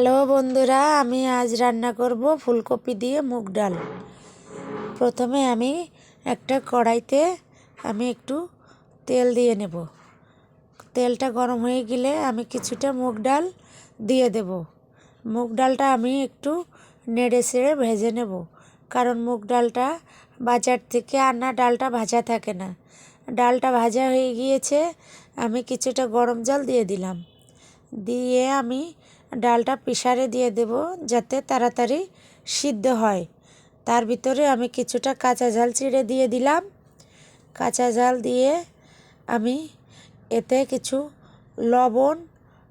Hello বন্ধুরা, আমি আজ রান্না করব ফুলকপি দিয়ে মুগ ডাল। প্রথমে আমি একটা কড়াইতে আমি একটু তেল দিয়ে নেব। তেলটা গরম হয়ে গেলে আমি কিছুটা মুগ ডাল দিয়ে দেব। মুগ ডালটা আমি একটু নেড়ে সেড়ে ভেজে নেব, কারণ মুগ ডালটা বাজার থেকে আনা ডালটা ভাজা থাকে না। ডালটা ভাজা হয়ে গিয়েছে, আমি কিছুটা গরম জল দিয়ে দিলাম। দিয়ে আমি ডালটা প্রেসারে দিয়ে দেব যাতে তাড়াতাড়ি সিদ্ধ হয়। তার ভিতরে আমি কিছুটা কাঁচা ঝাল চিড়ে দিয়ে দিলাম। কাঁচা ঝাল দিয়ে আমি এতে কিছু লবণ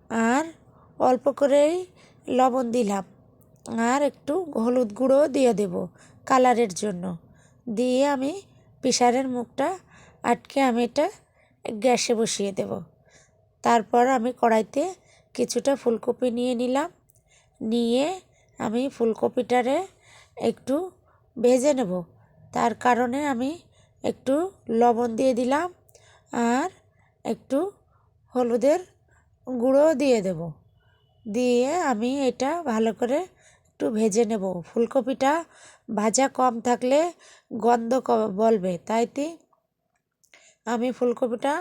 আর অল্প করেই লবণ দিলাম। আর একটু হলুদ গুঁড়ো দিয়ে দেব কালারের জন্য। দিয়ে আমি প্রেসারের মুখটা আটকে আমি এটা গ্যাসে বসিয়ে দেব। তারপর আমি কড়াইতে কিছুটা ফুলকপি নিয়ে নিলাম। নিয়ে আমি ফুলকপিটারে একটু ভেজে নেব। তার কারণে আমি একটু লবণ দিয়ে দিলাম আর একটু হলুদের গুঁড়ো দিয়ে দেব। দিয়ে আমি এটা ভালো করে একটু ভেজে নেব। ফুলকপিটা ভাজা কম থাকলে গন্ধ বলবে। তাইতে আমি ফুলকপিটা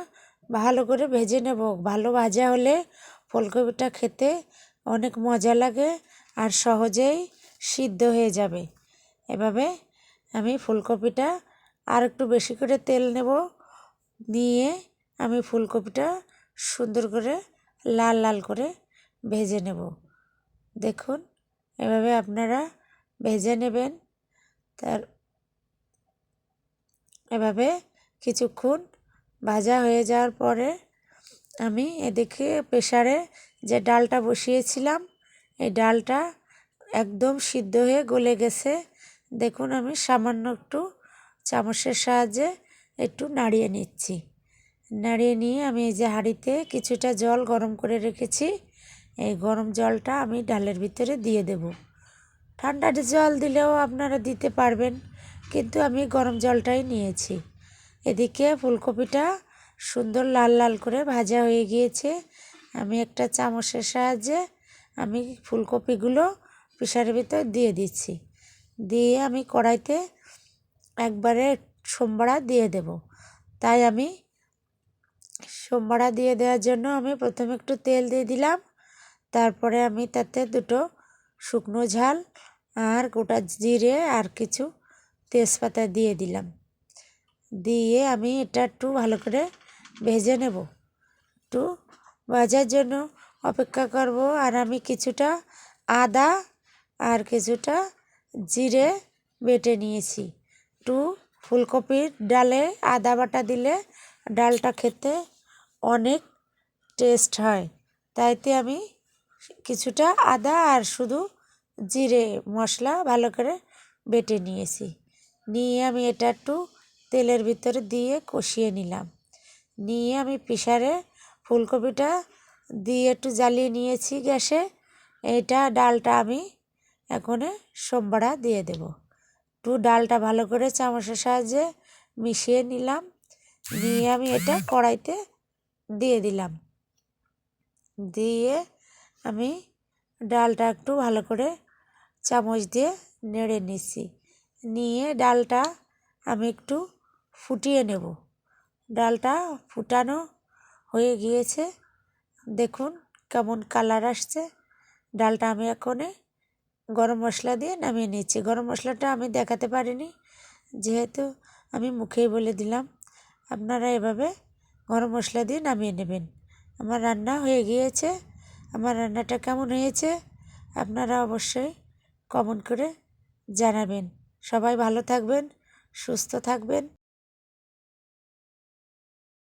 ভালো করে ভেজে নেব। ভালো ভাজা হলে ফুলকপিটা খেতে অনেক মজা লাগে আর সহজেই সিদ্ধ হয়ে যাবে। এভাবে আমি ফুলকপিটা আর একটু বেশি করে তেল নেব, নিয়ে আমি ফুলকপিটা সুন্দর করে লাল লাল করে ভেজে নেব। দেখুন, এভাবে আপনারা ভেজে নেবেন। তার, এভাবে কিছুক্ষণ ভাজা হয়ে যাওয়ার পরে আমি এদিকে প্রেশারে যে ডালটা বসিয়েছিলাম, এই ডালটা একদম সিদ্ধ হয়ে গলে গেছে। দেখুন, আমি সামান্য একটু চামচের সাহায্যে একটু নাড়িয়ে নিচ্ছি। নাড়িয়ে নিয়ে আমি এই যে হাঁড়িতে কিছুটা জল গরম করে রেখেছি, এই গরম জলটা আমি ডালের ভিতরে দিয়ে দেব। ঠান্ডা জল দিলেও আপনারা দিতে পারবেন, কিন্তু আমি গরম জলটাই নিয়েছি। এদিকে ফুলকপিটা সুন্দর লাল লাল করে ভাজা হয়ে গিয়েছে। আমি একটা চামচের সাহায্যে আমি ফুলকপিগুলো প্রেসারের ভিতর দিয়ে দিচ্ছি। দিয়ে আমি কড়াইতে একবারে সোমবারা দিয়ে দেব। তাই আমি সোমবারা দিয়ে দেওয়ার জন্য আমি প্রথমে একটু তেল দিয়ে দিলাম। তারপরে আমি তাতে দুটো শুকনো ঝাল আর গোটা জিরে আর কিছু তেজপাতা দিয়ে দিলাম। দিয়ে আমি এটা একটু ভালো করে ভেজে নেব। একটু ভাজার জন্য অপেক্ষা করব আর আমি কিছুটা আদা আর কিছুটা জিরে বেটে নিয়েছি। একটু ফুলকপির ডালে আদা বাটা দিলে ডালটা খেতে অনেক টেস্ট হয়। তাইতে আমি কিছুটা আদা আর শুধু জিরে মশলা ভালো করে বেটে নিয়েছি। নিয়ে আমি এটা একটু তেলের ভিতরে দিয়ে কষিয়ে নিলাম। নিয়ে আমি প্রেসারে ফুলকপিটা দিয়ে একটু জ্বালিয়ে নিয়েছি গ্যাসে। এইটা ডালটা আমি এখন সোমবারা দিয়ে দেব। একটু ডালটা ভালো করে চামচের সাহায্যে মিশিয়ে নিলাম। নিয়ে আমি এটা কড়াইতে দিয়ে দিলাম। দিয়ে আমি ডালটা একটু ভালো করে চামচ দিয়ে নেড়ে নিচ্ছি। নিয়ে ডালটা আমি একটু ফুটিয়ে নেব। ডালটা ফুটানো হয়ে গিয়েছে। দেখুন কেমন কালার আসছে। ডালটা আমি এখন গরম মশলা দিয়ে নামিয়ে নিচ্ছি। গরম মশলাটা আমি দেখাতে পারিনি, যেহেতু আমি মুখেই বলে দিলাম। আপনারা এভাবে গরম মশলা দিয়ে নামিয়ে নেবেন। আমার রান্না হয়ে গিয়েছে। আমার রান্নাটা কেমন হয়েছে আপনারা অবশ্যই কমেন্ট করে জানাবেন। সবাই ভালো থাকবেন, সুস্থ থাকবেন।